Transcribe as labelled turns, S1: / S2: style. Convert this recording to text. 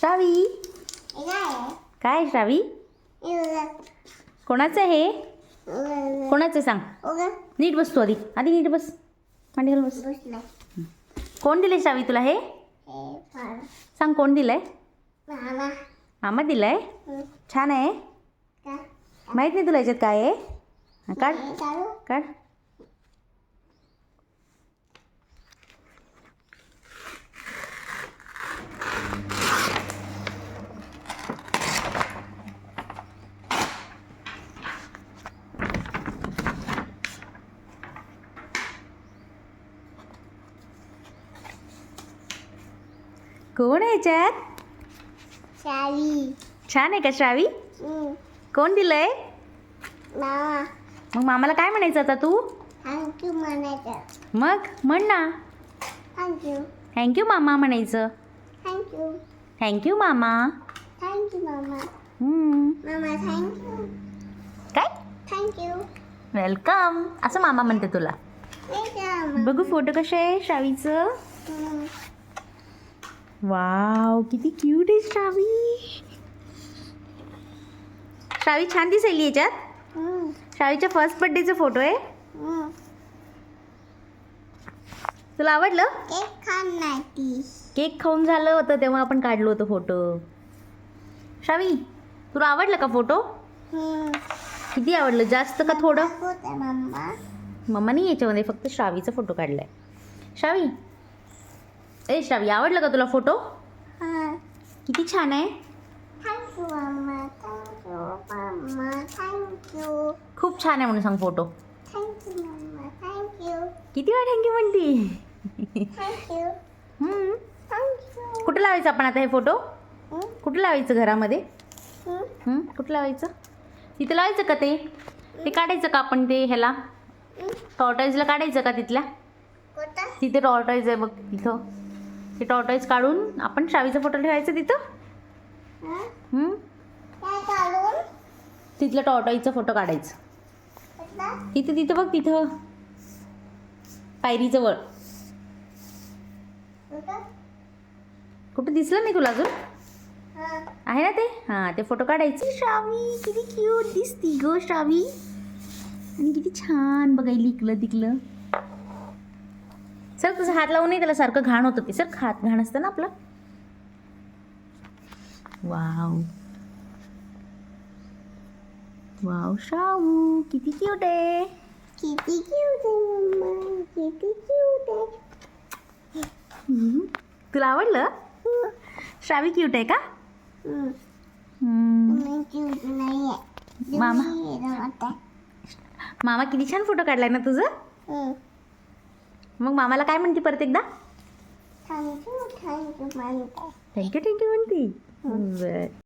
S1: श्रावी? काय श्रावी? कोणाचं आहे हे? कोणाचं आहे सांग. नीट बस तू आधी. आधी नीट बस. मांडी घाल बस. कोण दिले श्रावी तुला हे? सांग कोण दिलंय? मामा दिलंय? छान आहे. माहीत नाही तुला याच्यात काय आहे? काढ. काढ. कोण आहे याच्यात? छान आहे का श्रावी? कोण दिलंय?
S2: मामा.
S1: मग मामाला काय म्हणायचं आता तू?
S2: थँक्यू म्हणायचं.
S1: मग म्हण ना.
S2: थँक्यू
S1: थँक्यू मामा म्हणायचं.
S2: थँक्यू
S1: थँक्यू मामा.
S2: थँक्यू मामा.
S1: हम्म.
S2: मामा थँक्यू
S1: काय?
S2: थँक्यू
S1: वेलकम असं मामा म्हणते तुला. बघू फोटो कसे आहे श्रावीचं? वाव किती क्यूट आहे श्रावी. श्रावी छान दिसायली याच्यात. श्रावीच्या फर्स्ट बर्थडेचा फोटो आहे. तुला आवडलं?
S2: केक खाण नाही
S1: केक खाऊन झालं होतं तेव्हा आपण काढलो होतो फोटो श्रावी तुला आवडलं का फोटो किती आवडलं? जास्त का थोडं? मम्मानी याच्यामध्ये फक्त श्रावीचा फोटो काढलाय. श्रावी ए श्रावी आवडलं का तुला फोटो?
S2: हां.
S1: किती छान आहे.
S2: Thank you mamma thank you mamma thank you
S1: खूप छान आहे म्हणून सांग फोटो.
S2: थँक्यू मम्मा थँक्यू
S1: किती वेळ थँक्यू म्हणती?
S2: थँक्यू
S1: हम्म.
S2: थँक्यू
S1: कुठं लावायचं आपण आता हे फोटो? कुठं लावायचं घरामध्ये? कुठं लावायचं? तिथं लावायचं का ते? ते काढायचं का आपण ते ह्याला? टॉर्टाईजला काढायचं का तिथल्या? तिथे टॉर्टाईज आहे बघ तिथं. ते टॉर्टाईज काढून आपण श्रावीचा फोटो ठेवायचा तिथं?
S2: हं?
S1: तिथलं टॉर्टाईजचा फोटो काढायचं. तिथं तिथं बघ तिथं. पायरीजवळ.
S2: कुठं?
S1: कुठं दिसलं नाही तुला अजून?
S2: हां.
S1: आहे ना ते? हां ते फोटो काढायचे. श्रावी किती क्यूट दिसती ग श्रावी आणि किती छान बघायला इकलं तिकलं तुझा हात लावून नाही त्याला सारखं घाण होतं ते. सर हात घाण असतं ना आपलं? वाव. वाव श्रावू किती क्यूट आहे.
S2: किती क्यूट आहे मम्मा किती क्यूट आहे.
S1: तुला आवडलं? श्रावी क्यूट आहे का?
S2: हं.
S1: मामा? मामा किती छान फोटो काढलाय ना तुझं?
S2: हं.
S1: मग मामाला काय म्हणते परत एकदा?
S2: थँक्यू थँक्यू म्हणते
S1: थँक्यू थँक्यू म्हणते. बरं.